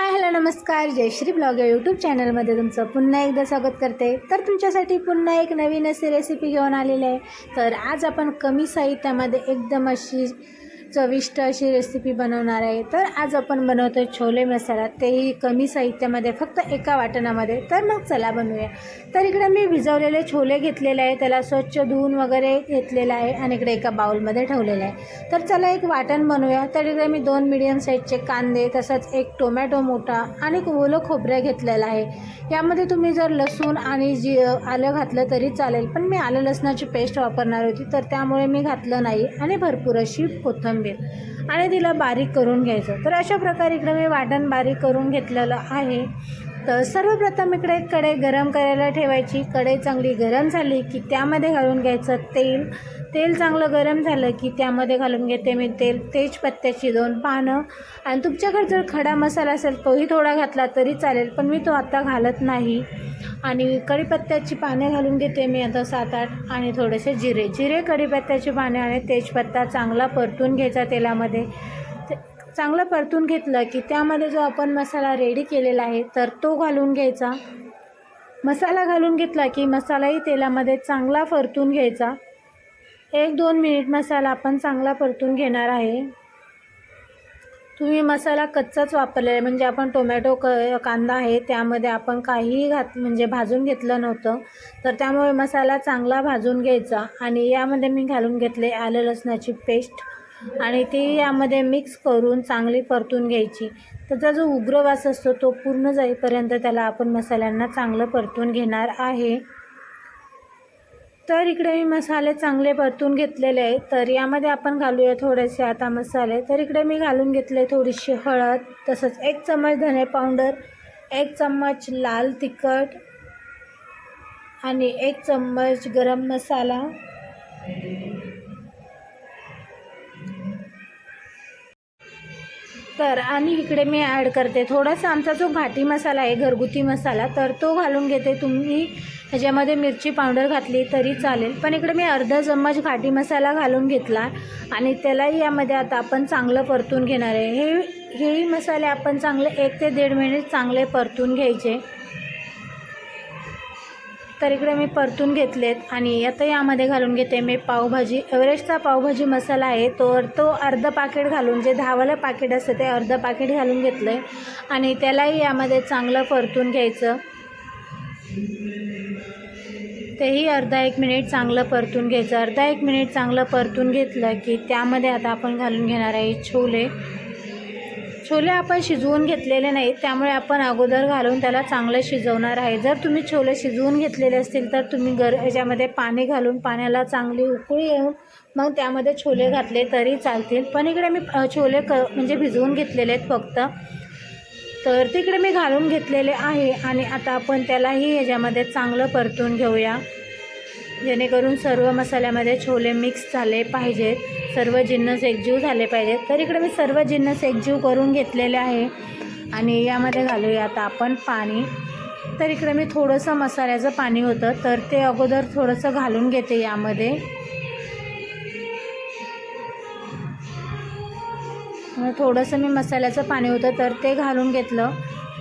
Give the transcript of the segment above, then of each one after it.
Hi hello नमस्कार. Jayashree blog या YouTube चॅनलमध्ये तुमचं पुन्हा एकदा स्वागत करते. तर तुमच्यासाठी पुन्हा एक नवीन अशी रेसिपी घेऊन आलेली आहे. तर आज आपण कमी साहित्यामध्ये एकदम अशी चविष्ट अशी रेसिपी बनवणार आहे. तर आज आपण बनवतो छोले मसाला. तेही कमी साहित्यामध्ये फक्त एका वाटणामध्ये. तर मग चला बनवूया. तर इकडे मी भिजवलेले छोले घेतलेले आहे. त्याला स्वच्छ धुवून वगैरे घेतलेलं आहे आणि इकडे एका बाउलमध्ये ठेवलेलं आहे. तर चला एक वाटण बनवूया. तर इकडे मी दोन मिडियम साईजचे कांदे तसंच एक टोमॅटो मोठा आणि ओलं खोबरं घेतलेलं आहे. यामध्ये तुम्ही जर लसूण आणि जी आलं घातलं तरी चालेल. पण मी आलं लसणाची पेस्ट वापरणार होती. तर त्यामुळे मी घातलं नाही आणि भरपूर अशी कोथिंबीर Việt आणि तिला बारीक करून घ्यायचं. तर अशा प्रकारे इकडे मी वाटण बारीक करून घेतलेलं आहे. तर सर्वप्रथम इकडे कढई गरम करायला ठेवायची. कढई चांगली गरम झाली की त्यामध्ये घालून घ्यायचं तेल. तेल चांगलं गरम झालं की त्यामध्ये घालून घेते मी तेल. तेजपत्त्याची दोन पानं. आणि तुमच्याकडे जर खडा मसाला असेल तोही थोडा घातला तरी चालेल पण मी तो आत्ता घालत नाही. आणि कढीपत्त्याची पाने घालून घेते मी आता सात आठ आणि थोडेसे जिरे. जिरे कढीपत्त्याची पाने आणि तेजपत्ता चांगला परतून घ्यायचा तेलामध्ये. ते चांगलं परतून घेतलं की त्यामध्ये जो आपण मसाला रेडी केलेला आहे तर तो घालून घ्यायचा. मसाला घालून घेतला की मसालाही तेलामध्ये चांगला परतून घ्यायचा. एक दोन मिनिट मसाला आपण चांगला परतून घेणार आहे. तुम्ही मसाला कच्चाच वापरलेला आहे म्हणजे आपण टोमॅटो क कांदा आहे त्यामध्ये आपण काहीही घात म्हणजे भाजून घेतलं नव्हतं. तर त्यामुळे मसाला चांगला भाजून घ्यायचा. आणि यामध्ये मी घालून घेतले आलं लसणाची पेस्ट आणि ती यामध्ये मिक्स करून चांगली परतून घ्यायची. त्याचा जो उग्र वास असतो तो पूर्ण जाईपर्यंत त्याला आपण मसाल्यांना चांगलं परतून घेणार आहे. तर इकडे मी मसाले चांगले परतून घेतलेले आहेत. तर यामध्ये आपण घालूया थोडेसे आता मसाले. तर इकडे मी घालून घेतले थोडीशी हळद तसंच एक चम्मच धने पावडर एक चम्मच लाल तिखट आणि एक चम्मच गरम मसाला. तर आणि इकडे मी ॲड करते. थोडासा आमचा जो घाटी मसाला आहे घरगुती मसाला तर तो घालून घेते. तुम्ही ह्याच्यामध्ये मिरची पावडर घातली तरी चालेल. पण इकडे मी अर्धा चम्मच घाटी मसाला घालून घेतला आणि त्यालाही यामध्ये आता आपण चांगलं परतून घेणार आहे. हे हेही मसाले आपण चांगले एक ते दीड मिनिट चांगले परतून घ्यायचे. तर इकडे मी परतून घेतलेत आणि आता यामध्ये घालून घेते मी पावभाजी. एव्हरेस्टचा पावभाजी मसाला आहे तो तो अर्ध पाकिट घालून जे दहावालं पाकिट असतं ते अर्ध पाकिट घालून घेतलं आहे आणि त्यालाही यामध्ये चांगलं परतून घ्यायचं. तेही अर्धा एक मिनिट चांगलं परतून घ्यायचं. अर्धा एक मिनिट चांगलं परतून घेतलं की त्यामध्ये आता आपण घालून घेणार आहे छोले. छोले आपण शिजवून घेतलेले नाहीत त्यामुळे आपण अगोदर घालून त्याला चांगलं शिजवणार आहे. जर तुम्ही छोले शिजवून घेतलेले असतील तर तुम्ही गर ह्याच्यामध्ये पाणी घालून पाण्याला चांगली उकळी येऊन मग त्यामध्ये छोले घातले तरी चालतील. पण इकडे मी छोले क म्हणजे भिजवून घेतलेले आहेत फक्त. तर तिकडे मी घालून घेतलेले आहे आणि आता आपण त्यालाही ह्याच्यामध्ये चांगलं परतून घेऊया. जेणेकरून सर्व मसाल्यामध्ये छोले मिक्स झाले पाहिजेत सर्व जिन्नस एकजीव झाले पाहिजेत. तर इकडे मी सर्व जिन्नस एकजीव करून घेतलेले आहे. आणि यामध्ये घालूया आता आपण पाणी. तर इकडे मी थोडंसं मसाल्याचं पाणी होतं. तर ते अगोदर थोडंसं घालून घेते यामध्ये. थोडंसं मी मसाल्याचं पाणी होतं तर ते घालून घेतलं.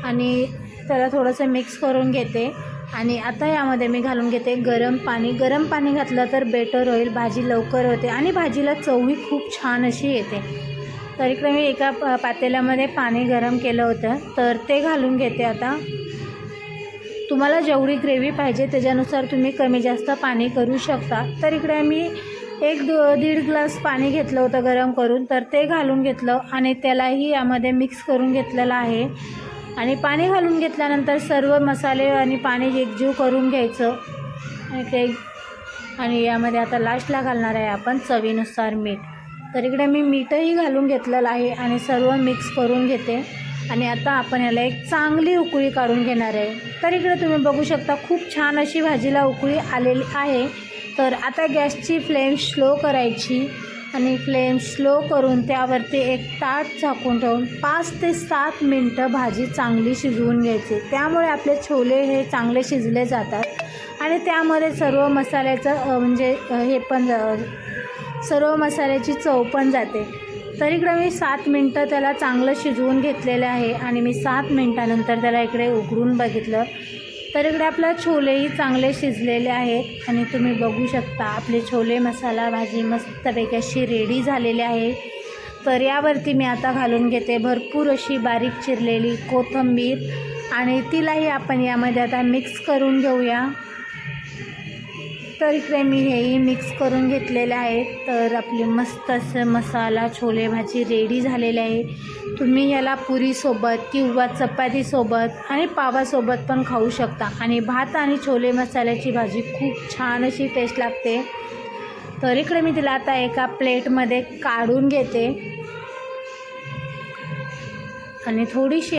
आणि त्याला थोडंसं मिक्स करून घेते. आणि आता यामध्ये मी घालून घेते गरम पाणी. गरम पाणी घातलं तर बेटर होईल. भाजी लवकर होते आणि भाजीला चवही खूप छान अशी येते. तर इकडे मी एका पातेल्यामध्ये पाणी गरम केलं होतं तर ते घालून घेते आता. तुम्हाला जेवढी ग्रेव्ही पाहिजे त्याच्यानुसार तुम्ही कमी जास्त पाणी करू शकता. तर इकडे मी एक द दीड ग्लास पाणी घेतलं होतं गरम करून तर ते घालून घेतलं आणि त्यालाही यामध्ये मिक्स करून घेतलेलं आहे. आणि पाणी घालून घेतल्यानंतर सर्व मसाले आणि पाणी एकजीव करून घ्यायचं. आणि ते आणि यामध्ये आता लास्टला घालणार आहे आपण चवीनुसार मीठ. तर इकडे मी मीठही घालून घेतलेलं आहे आणि सर्व मिक्स करून घेते. आणि आता आपण याला एक चांगली उकळी काढून घेणार आहे. तर इकडे तुम्ही बघू शकता खूप छान अशी भाजीला उकळी आलेली आहे. तर आता गॅसची फ्लेम स्लो करायची. आणि फ्लेम स्लो करून त्यावरती एक ताट झाकून ठेवून पाच ते सात मिनटं भाजी चांगली शिजवून घ्यायची. त्यामुळे आपले छोले हे चांगले शिजले जातात. आणि त्यामध्ये सर्व मसाल्याचं म्हणजे हे पण सर्व मसाल्याची चव पण जाते. तर इकडं मी सात मिनटं त्याला चांगलं शिजवून घेतलेलं आहे आणि मी सात मिनटानंतर त्याला इकडे उघडून बघितलं. तर इकडे आपले छोलेही चांगले शिजलेले आहेत आणि तुम्ही बघू शकता आपले छोले मसाला भाजी मस्तपैकी अशी रेडी झालेली आहे. तर यावरती मी आता घालून घेते भरपूर अशी बारीक चिरलेली कोथिंबीर आणि तिलाही आपण यामध्ये आता मिक्स करून घेऊया. तर इकडे मी हेही मिक्स करून घेतलेले आहेत. तर आपली मस्त असं मसाला छोले भाजी रेडी झालेले आहे. तुम्ही याला पुरीसोबत किंवा चपातीसोबत आणि पावासोबत पण खाऊ शकता. आणि भात आणि छोले मसाल्याची भाजी खूप छान अशी टेस्ट लागते. तर इकडे मी तिला आता एका प्लेटमध्ये काढून घेते. आणि थोडीशी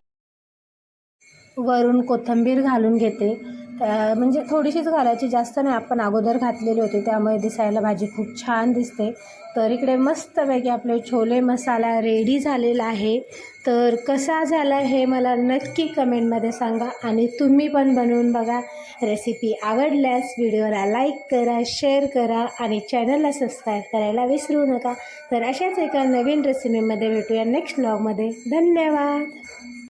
वरून कोथिंबीर घालून घेते. त्या- म्हणजे थोडीशीच घालायची जास्त नाही. आपण अगोदर घातलेली होती त्यामुळे दिसायला भाजी खूप छान दिसते. तर इकडे मस्तपैकी आपले छोले मसाला रेडी झालेला आहे. तर कसा झाला हे मला नक्की कमेंटमध्ये सांगा आणि तुम्ही पण बनवून बघा. रेसिपी आवडल्यास व्हिडिओला लाईक करा शेअर करा आणि चॅनलला सबस्क्राईब करायला विसरू नका. तर अशाच एका नवीन रेसिपीमध्ये भेटूया नेक्स्ट ब्लॉगमध्ये धन्यवाद!